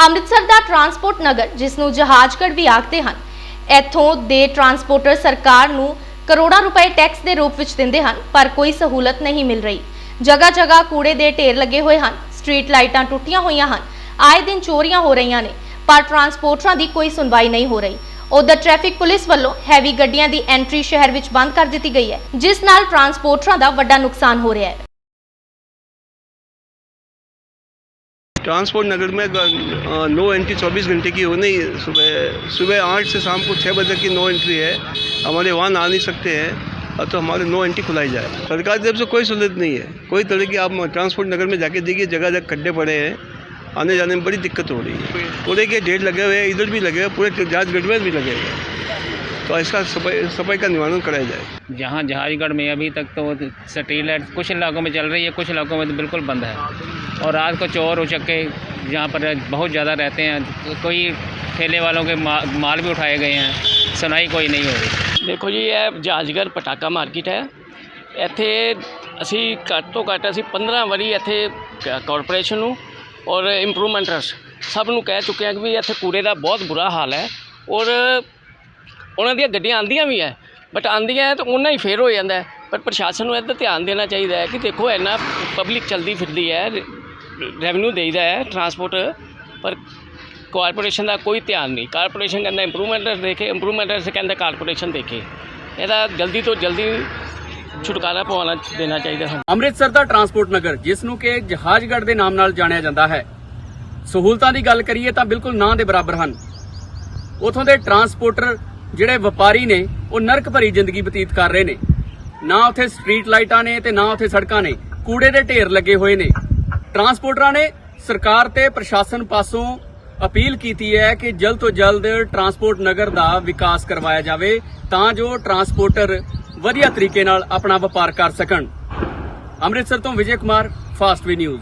ਅੰਮ੍ਰਿਤਸਰ ਦਾ transport ਨਗਰ, ਜਿਸ ਨੂੰ ਜਹਾਜ਼ਗੜ੍ਹ ਵੀ ਆਖਦੇ ਹਨ, ਇੱਥੋਂ ਦੇ ਟਰਾਂਸਪੋਰਟਰ ਸਰਕਾਰ ਨੂੰ ਕਰੋੜਾਂ ਰੁਪਏ ਟੈਕਸ ਦੇ ਰੂਪ ਵਿੱਚ ਦਿੰਦੇ ਹਨ, ਪਰ ਕੋਈ ਸਹੂਲਤ ਨਹੀਂ ਮਿਲ ਰਹੀ। ਜਗ੍ਹਾ ਜਗ੍ਹਾ ਕੂੜੇ ਦੇ ਢੇਰ ਲੱਗੇ ਹੋਏ ਹਨ, ਸਟਰੀਟ ਲਾਈਟਾਂ ਟੁੱਟੀਆਂ ਹੋਈਆਂ ਹਨ, ਆਏ ਦਿਨ ਚੋਰੀਆਂ ਹੋ ਰਹੀਆਂ ਨੇ, ਪਰ ਟਰਾਂਸਪੋਰਟਰਾਂ ਦੀ ਕੋਈ ਸੁਣਵਾਈ ਨਹੀਂ ਹੋ ਰਹੀ। ਉਧਰ ਟ੍ਰੈਫਿਕ ਪੁਲਿਸ ਵੱਲੋਂ ਹੈਵੀ ਗੱਡੀਆਂ ਦੀ ਐਂਟਰੀ ਸ਼ਹਿਰ ਵਿੱਚ ਬੰਦ ਕਰ ਦਿੱਤੀ ਗਈ ਹੈ, ਜਿਸ ਨਾਲ ਟਰਾਂਸਪੋਰਟਰਾਂ ਦਾ ਵੱਡਾ ਨੁਕਸਾਨ ਹੋ ਰਿਹਾ ਹੈ। ट्रांसपोर्ट नगर में नो एंट्री 24 घंटे की हो नहीं सुबह सुबह आठ से शाम को छः बजे की नो एंट्री है। हमारे वाहन आ नहीं सकते हैं तो हमारे नो एंट्री खुलाई जाए। सरकार की तरफ़ से कोई सहूलत नहीं है। कोई तरह की आप ट्रांसपोर्ट नगर में जाके देखिए, जगह जगह खड्डे पड़े हैं, आने जाने में बड़ी दिक्कत हो रही है। पूरे के ढेर लगे हुए हैं, इधर भी लगे हुए पूरे जहाजगढ़ में भी लगे हुए हैं। तो इसका सफाई सफाई का निवारण कराया जाए जहाँ जहाजगढ़ में अभी तक तो स्ट्रीट लाइट कुछ इलाकों में चल रही है कुछ इलाकों में तो बिल्कुल बंद है और रात को चोर उचक्के जहाँ पर बहुत ज़्यादा रहते हैं तो कोई ठेले वालों के मा, माल भी उठाए गए हैं सुनाई कोई नहीं हो रही ਦੇਖੋ ਜੀ ਇਹ ਜਹਾਜ਼ਗੜ੍ਹ ਪਟਾਕਾ ਮਾਰਕੀਟ ਹੈ ਇੱਥੇ ਅਸੀਂ ਘੱਟ ਤੋਂ ਘੱਟ ਅਸੀਂ 15 ਵਾਰੀ ਇੱਥੇ ਕ- ਕਾਰਪੋਰੇਸ਼ਨ ਨੂੰ ਔਰ ਇੰਪਰੂਵਮੈਂਟਰਸ ਸਭ ਨੂੰ ਕਹਿ ਚੁੱਕੇ ਹਾਂ ਕਿ ਵੀ ਇੱਥੇ ਕੂੜੇ ਦਾ ਬਹੁਤ ਬੁਰਾ ਹਾਲ ਹੈ ਔਰ ਉਹਨਾਂ ਦੀਆਂ ਗੱਡੀਆਂ ਆਂਦੀਆਂ ਵੀ ਹੈ ਬਟ ਆਂਦੀਆਂ ਹੈ ਤਾਂ ਉਹਨਾਂ ਹੀ ਫੇਰ ਹੋ ਜਾਂਦਾ ਪਰ ਪ੍ਰਸ਼ਾਸਨ ਨੂੰ ਇਹਦਾ ਧਿਆਨ ਦੇਣਾ ਚਾਹੀਦਾ ਹੈ ਕਿ ਦੇਖੋ ਇੰਨਾ ਪਬਲਿਕ ਚਲਦੀ ਫਿਰਦੀ ਹੈ ਰੈਵਨਿਊ ਦੇਈਦਾ ਹੈ ਟਰਾਂਸਪੋਰਟ ਪਰ ਕਾਰਪੋਰੇਸ਼ਨ ਦਾ ਕੋਈ ਧਿਆਨ ਨਹੀਂ। ਕਾਰਪੋਰੇਸ਼ਨ ਕਹਿੰਦਾ ਇੰਪਰੂਵਮੈਂਟ ਦੇਖੇ ਇੰਪਰੂਵਮੈਂਟਰ ਕਹਿੰਦਾ ਕਾਰਪੋਰੇਸ਼ਨ ਦੇਖੇ। ਇਹਦਾ ਜਲਦੀ ਤੋਂ ਜਲਦੀ ਛੁਟਕਾਰਾ ਪਵਾਉਣਾ ਦੇਣਾ ਚਾਹੀਦਾ ਹੈ ਅੰਮ੍ਰਿਤਸਰ ਦਾ ਟਰਾਂਸਪੋਰਟ ਨਗਰ, ਜਿਸ ਨੂੰ ਕਿ ਜਹਾਜ਼ਗੜ੍ਹ ਦੇ ਨਾਮ ਨਾਲ ਜਾਣਿਆ ਜਾਂਦਾ ਹੈ। ਸਹੂਲਤਾਂ ਦੀ ਗੱਲ ਕਰੀਏ ਤਾਂ ਬਿਲਕੁਲ ਨਾਂ ਦੇ ਬਰਾਬਰ ਹਨ। ਉਥੋਂ ਦੇ ਟਰਾਂਸਪੋਰਟਰ ਜਿਹੜੇ ਵਪਾਰੀ ਨੇ, ਉਹ ਨਰਕ ਭਰੀ ਜ਼ਿੰਦਗੀ ਬਤੀਤ ਕਰ ਰਹੇ ਨੇ। ਨਾ ਉੱਥੇ ਸਟਰੀਟ ਲਾਈਟਾਂ ਨੇ ਤੇ ਨਾ ਉੱਥੇ ਸੜਕਾਂ ਨੇ। ਕੂੜੇ ਦੇ ਢੇਰ ਲੱਗੇ ਹੋਏ ਨੇ। ਟਰਾਂਸਪੋਰਟਰਾਂ ਨੇ ਸਰਕਾਰ ਤੇ ਪ੍ਰਸ਼ਾਸਨ ਪਾਸੋਂ ਅਪੀਲ ਕੀਤੀ ਹੈ ਕਿ ਜਲਦ ਤੋਂ ਜਲਦ ਟਰਾਂਸਪੋਰਟ ਨਗਰ ਦਾ ਵਿਕਾਸ ਕਰਵਾਇਆ ਜਾਵੇ, ਤਾਂ ਜੋ ਟਰਾਂਸਪੋਰਟਰ ਵਧੀਆ ਤਰੀਕੇ ਨਾਲ ਆਪਣਾ ਵਪਾਰ ਕਰ ਸਕਣ। ਅੰਮ੍ਰਿਤਸਰ ਤੋਂ ਵਿਜੇ ਕੁਮਾਰ ਫਾਸਟ ਵੀ ਨਿਊਜ਼